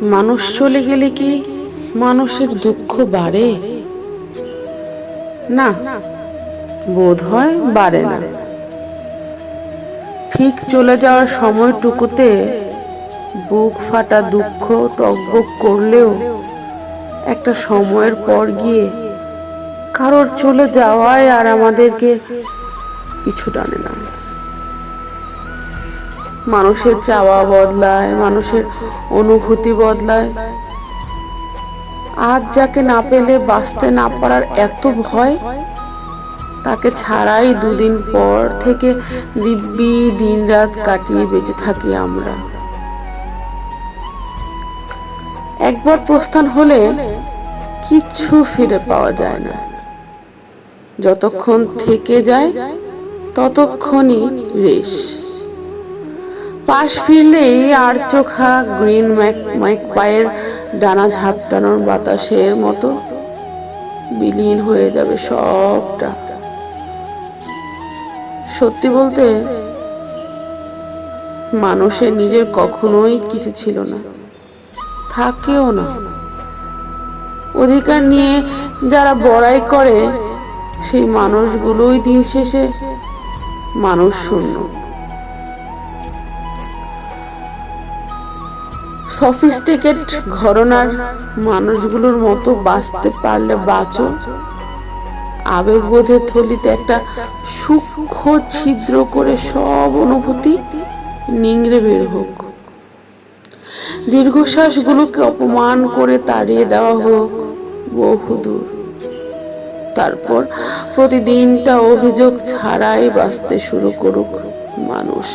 মানুষ চলে গেলে কি মানুষের দুঃখ বাড়ে? না, বোধ হয় বাড়ে না। ঠিক চলে যাওয়ার সময়টুকুতে বুক ফাটা দুঃখ টকবক করলেও একটা সময়ের পর গিয়ে কারোর চলে যাওয়ায় আর আমাদেরকে পিছু টানে না। মানুষের চাওয়া বদলায় মানুষের অনুভূতি বদলায়। আজ যাকে না পেলে বাঁচতে না পারার এত ভয় তাকে ছাড়াই দুদিন পর থেকে দিব্যি দিন রাত কাটিয়ে বেঁচে থাকি আমরা। একবার প্রস্থান হলে কিচ্ছু ফিরে পাওয়া যায় না। যতক্ষণ থেকে যায় ততক্ষণই রেশ। পাশ ফিরলেই আর চোখা গ্রিন ম্যাক ম্যাক পায়ের ডানা ঝাপটানোর বাতাসের মতো বিলীন হয়ে যাবে সবটা। সত্যি বলতে মানুষের নিজের কখনোই কিছু ছিল না, থাকেও না। অধিকার নিয়ে যারা বড়াই করে, সেই মানুষগুলোই দিন শেষে মানুষ শূন্য। সফিস্টিকেট ঘরনার মানুষগুলোর মতো বাঁচতে পারলে বাঁচো। আবেগবোধের থলিতে একটা সূক্ষ্ম ছিদ্র করে সব অনুভূতি নিংড়ে বের হোক। দীর্ঘশ্বাসগুলোকে অপমান করে তাড়িয়ে দেওয়া হোক বহুদূর। তারপর প্রতিদিনটা অভিযোগ ছাড়াই বাঁচতে শুরু করুক মানুষ।